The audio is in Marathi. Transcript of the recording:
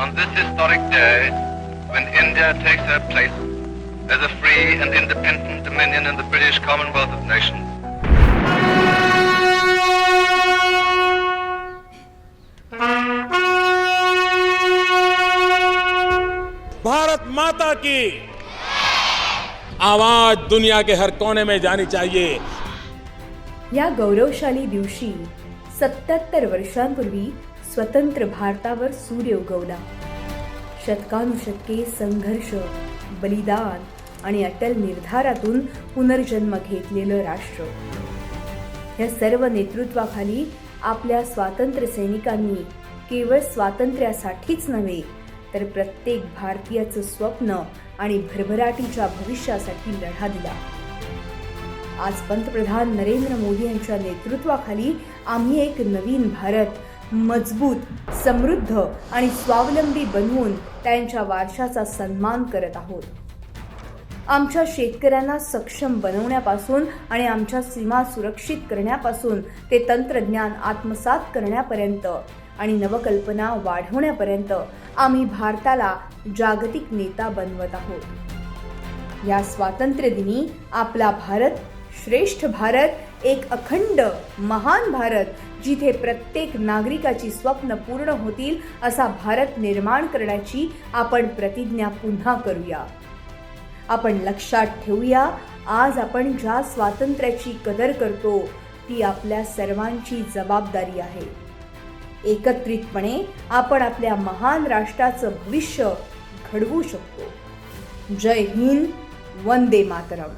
on this historic day when India takes her place as a free and independent dominion in the British Commonwealth of Nations. Bharat माता की आवाज़ दुनिया के हर कोने में जानी चाहिए या गौरवशाली दिवशी सत्याहत्तर वर्षांपूर्वी स्वतंत्र भारतावर सूर्य उगवला. शतकानुशतके संघर्ष बलिदान आणि अटल निर्धारातून पुनर्जन्म घेतलेलं राष्ट्र. या सर्व नेतृत्वाखाली आपल्या स्वातंत्र्य सैनिकांनी केवळ स्वातंत्र्यासाठीच नव्हे तर प्रत्येक भारतीयाचं स्वप्न आणि भरभराटीच्या भविष्यासाठी लढा दिला. आज पंतप्रधान नरेंद्र मोदी यांच्या नेतृत्वाखाली आम्ही एक नवीन भारत मजबूत समृद्ध आणि स्वावलंबी बनवून त्यांच्या वारशाचा सन्मान करत आहोत. आमच्या शेतकऱ्यांना सक्षम बनवण्यापासून आणि आमच्या सीमा सुरक्षित करण्यापासून ते तंत्रज्ञान आत्मसात करण्यापर्यंत आणि नवकल्पना वाढवण्यापर्यंत आम्ही भारताला जागतिक नेता बनवत आहोत. या स्वातंत्र्यदिनी आपला भारत श्रेष्ठ भारत एक अखंड महान भारत जिथे प्रत्येक नागरिकाची स्वप्न पूर्ण होतील असा भारत निर्माण करण्याची आपण प्रतिज्ञा पुन्हा करूया. आपण लक्षात ठेवूया आज आपण ज्या स्वातंत्र्याची कदर करतो ती आपल्या सर्वांची जबाबदारी आहे. एकत्रितपणे आपण आपल्या महान राष्ट्राचं भविष्य घडवू शकतो. जय हिंद वंदे मातरम.